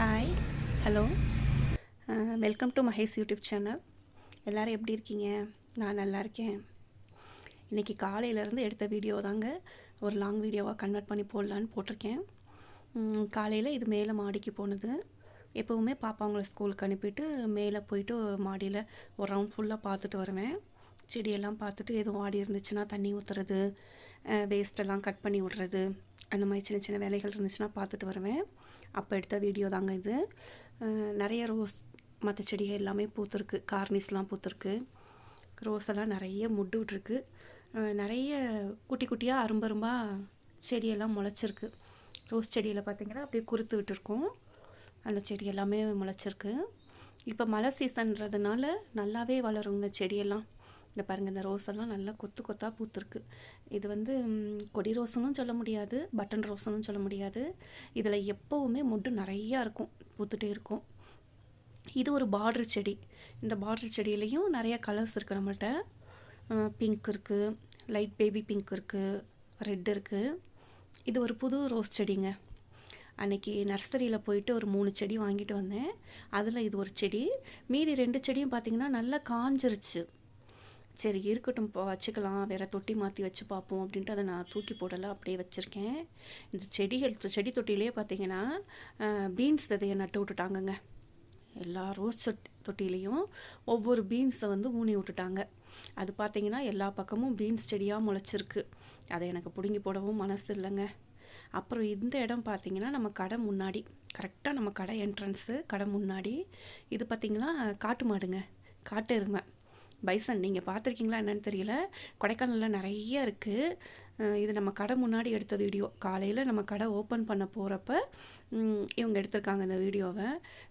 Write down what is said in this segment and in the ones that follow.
Hi hello welcome to Mahesh YouTube channel எல்லோரும் எப்படி இருக்கீங்க? நான் நல்லா இருக்கேன். இன்றைக்கி காலையிலேருந்து எடுத்த வீடியோ தாங்க. ஒரு லாங் வீடியோவாக கன்வெர்ட் பண்ணி போடலான்னு போட்டிருக்கேன். காலையில் இது மேலே மாடிக்கு போனது. எப்போவுமே பாப்பாங்களை ஸ்கூலுக்கு அனுப்பிட்டு மேலே போயிட்டு மாடியில் ஒரு ரவுண்ட் ஃபுல்லாக பார்த்துட்டு வருவேன். செடியெல்லாம் பார்த்துட்டு எதுவும் ஆடி இருந்துச்சுன்னா தண்ணி ஊற்றுறது வேஸ்ட்டெல்லாம் கட் பண்ணி விட்றது அந்த மாதிரி சின்ன சின்ன வேலைகள் இருந்துச்சுன்னா பார்த்துட்டு வருவேன். அப்போ எடுத்த வீடியோ தாங்க இது. நிறைய ரோஸ் மற்ற செடிகள் எல்லாமே பூத்துருக்கு. கார்னிஸ்லாம் பூத்துருக்கு. ரோஸ் எல்லாம் நிறைய முட்டு விட்ருக்கு நிறைய குட்டி குட்டியாக அரும்பரும்பாக செடியெல்லாம் முளைச்சிருக்கு. ரோஸ் செடியில் பார்த்திங்கன்னா அப்படியே குறுத்து விட்டுருக்கோம். அந்த செடி எல்லாமே முளைச்சிருக்கு. இப்போ மழை சீசன்றதுனால நல்லாவே வளருங்க செடியெல்லாம். இந்த பாருங்கள் இந்த ரோஸ் எல்லாம் நல்லா கொத்து கொத்தாக பூத்துருக்கு. இது வந்து கொடி ரோஸுன்னு சொல்ல முடியாது பட்டன் ரோஸுன்னு சொல்ல முடியாது. இதில் எப்போவுமே முட்டு நிறையா இருக்கும் பூத்துட்டே இருக்கும். இது ஒரு பார்டர் செடி. இந்த பார்டர் செடியிலையும் நிறைய கலர்ஸ் இருக்குது நம்மள்ட்ட. பிங்க் இருக்குது லைட் பேபி பிங்க் இருக்குது ரெட் இருக்குது இது ஒரு புது ரோஸ் செடிங்க. அன்னைக்கு நர்சரியில் போயிட்டு ஒரு மூணு செடி வாங்கிட்டு வந்தேன். அதில் இது ஒரு செடி. மீதி ரெண்டு செடியும் பார்த்திங்கன்னா நல்லா காஞ்சிருச்சு. சரி இருக்கட்டும் இப்போ வச்சுக்கலாம். வேறு தொட்டி மாற்றி வச்சு பார்ப்போம் அப்படின்ட்டு அதை நான் தூக்கி போடலாம் அப்படியே வச்சுருக்கேன். இந்த செடிகள் செடி தொட்டிலே பார்த்தீங்கன்னா பீன்ஸ் விதையை நட்டு விட்டுட்டாங்கங்க. எல்லா ரோஸ் தொட்டி தொட்டிலையும் ஒவ்வொரு பீன்ஸை வந்து ஊனி விட்டுட்டாங்க. அது பார்த்தீங்கன்னா எல்லா பக்கமும் பீன்ஸ் செடியாக முளைச்சிருக்கு. அதை எனக்கு பிடுங்கி போடவும் மனசு இல்லைங்க. அப்புறம் இந்த இடம் பார்த்தீங்கன்னா நம்ம கடை முன்னாடி. கரெக்டாக நம்ம கடை என்ட்ரன்ஸு கடை முன்னாடி. இது பார்த்தீங்கன்னா காட்டு மாடுங்க. காட்டு எருமை. பைசன் நீங்கள் பார்த்துருக்கீங்களா என்னன்னு தெரியல. கொடைக்கானலில் நிறைய இருக்குது இது நம்ம கடை முன்னாடி எடுத்த வீடியோ. காலையில் நம்ம கடை ஓப்பன் பண்ண போகிறப்ப இவங்க எடுத்திருக்காங்க இந்த வீடியோவை.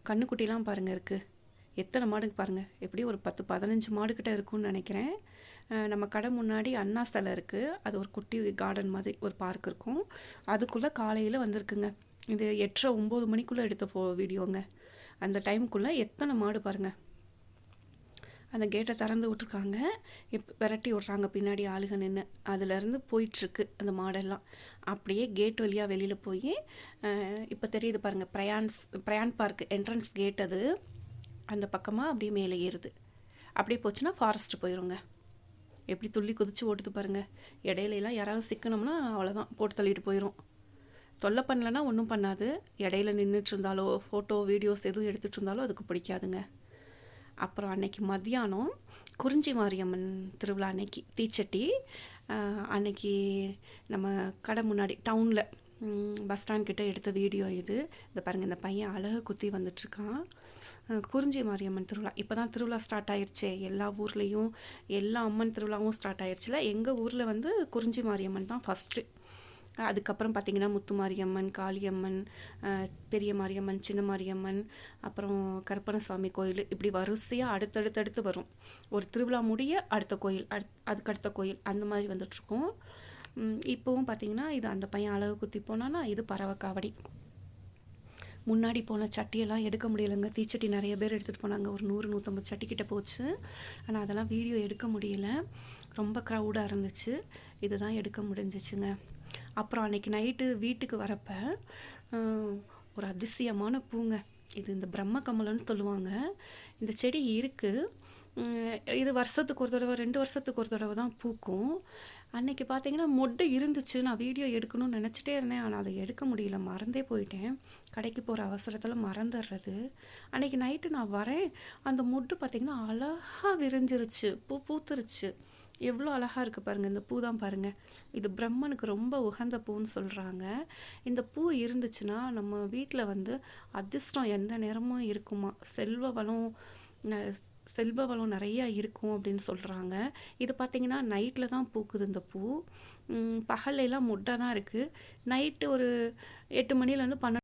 கண்ணுக்குட்டிலாம் பாருங்கள் இருக்குது எத்தனை மாடுக்கு பாருங்கள் எப்படி ஒரு பத்து பதினஞ்சு மாடுக்கிட்ட இருக்கும்னு நினைக்கிறேன். நம்ம கடை முன்னாடி அண்ணா ஸ்தலம் இருக்குது அது ஒரு குட்டி கார்டன் மாதிரி ஒரு பார்க் இருக்கும். அதுக்குள்ளே காலையில் வந்திருக்குங்க. இது எட்டரை ஒம்பது மணிக்குள்ளே எடுத்த ஃபோ வீடியோங்க. அந்த டைமுக்குள்ளே எத்தனை மாடு பாருங்கள் அந்த கேட்டை திறந்து விட்ருக்காங்க இப்போ விரட்டி விட்றாங்க. பின்னாடி ஆளுக நின்று அதுலேருந்து போயிட்டுருக்கு அந்த மாடெல்லாம். அப்படியே கேட் வழியாக வெளியில் போய் இப்போ தெரியுது பாருங்கள் Bryan's Bryan park entrance gate அது. அந்த பக்கமாக அப்படியே மேலே ஏறுது. அப்படியே போச்சுன்னா ஃபாரஸ்ட் போயிருங்க. எப்படி துள்ளி குதித்து ஓட்டுது பாருங்கள் இடையிலலாம் யாராவது சிக்கணும்னா அவ்வளோதான் போட்டு தள்ளிட்டு போயிடும் தொல்லை பண்ணலன்னா ஒன்றும் பண்ணாது. இடையில நின்றுட்டு இருந்தாலோ ஃபோட்டோ வீடியோஸ் எதுவும் எடுத்துகிட்டு இருந்தாலோ அதுக்கு பிடிக்காதுங்க. அப்புறம் அன்னைக்கு மத்தியானம் குறிஞ்சி மாரியம்மன் திருவிழா அன்னைக்கு தீச்சட்டி. அன்னைக்கு நம்ம கடை முன்னாடி டவுனில் பஸ் ஸ்டாண்ட் கிட்ட எடுத்த வீடியோ இது. இந்த பாருங்கள் இந்த பையன் அழகு குத்தி வந்துட்டுருக்கான். குறிஞ்சி மாரியம்மன் திருவிழா. இப்போ தான் திருவிழா ஸ்டார்ட் ஆயிடுச்சே எல்லா ஊர்லேயும் எல்லா அம்மன் திருவிழாவும் ஸ்டார்ட் ஆயிடுச்சுல எங்கள் ஊரில் வந்து குறிஞ்சி மாரியம்மன் தான் ஃபஸ்ட்டு அதுக்கப்புறம் பார்த்திங்கன்னா முத்து மாரியம்மன் காளியம்மன் பெரிய மாரியம்மன் சின்ன மாரியம்மன் அப்புறம் கருப்பணசாமி கோயில். இப்படி வரிசையாக அடுத்தடுத்தடுத்து வரும். ஒரு திருவிழா முடிய அடுத்த கோயில் அடுத் அதுக்கு அடுத்த கோயில் அந்த மாதிரி வந்துட்ருக்கோம் இப்போவும் பார்த்தீங்கன்னா இது அந்த பையன் அழகு குத்தி போனான்னா இது பறவை காவடி. முன்னாடி போன சட்டியெல்லாம் எடுக்க முடியலைங்க. தீச்சட்டி நிறைய பேர் எடுத்துகிட்டு போனாங்க. ஒரு நூறு நூற்றம்பது சட்டிக்கிட்ட போச்சு. ஆனால் அதெல்லாம் வீடியோ எடுக்க முடியல. ரொம்ப க்ரௌடாக இருந்துச்சு. இதுதான் எடுக்க முடிஞ்சிச்சுங்க. அப்புறம் அன்றைக்கி நைட்டு வீட்டுக்கு வரப்ப ஒரு அதிசயமான பூங்க. இது இந்த பிரம்ம கமலம்னு சொல்லுவாங்க. இந்த செடி இருக்குது இது வருஷத்துக்கு ஒரு தடவை ரெண்டு வருஷத்துக்கு ஒரு தடவை தான் பூக்கும். அன்னைக்கு பார்த்தீங்கன்னா மொட்டு இருந்துச்சு. நான் வீடியோ எடுக்கணும்னு நினச்சிட்டே இருந்தேன். ஆனால் அதை எடுக்க முடியல. மறந்தே போயிட்டேன். கடைக்கு போகிற அவசரத்தில் மறந்துடுறது. அன்னைக்கு நைட்டு நான் வரேன். அந்த மொட்டு பார்த்தீங்கன்னா அழகாக விரிஞ்சிருச்சு. பூ பூத்துருச்சு. எவ்வளோ அழகாக இருக்குது பாருங்கள் இந்த பூ தான் பாருங்கள் இது பிரம்மனுக்கு ரொம்ப உகந்த பூன்னு சொல்கிறாங்க இந்த பூ இருந்துச்சுன்னா நம்ம வீட்டில் வந்து அதிர்ஷ்டம் எந்த நேரமும் இருக்குமா? செல்வ வளம் செல்வ வளம் நிறையா இருக்கும் அப்படின்னு சொல்கிறாங்க இது பார்த்திங்கன்னா நைட்டில் தான் பூக்குது இந்த பூ. பகல்லாம் முட்டை தான் இருக்குது நைட்டு ஒரு எட்டு மணிலேருந்து பன்னெண்டு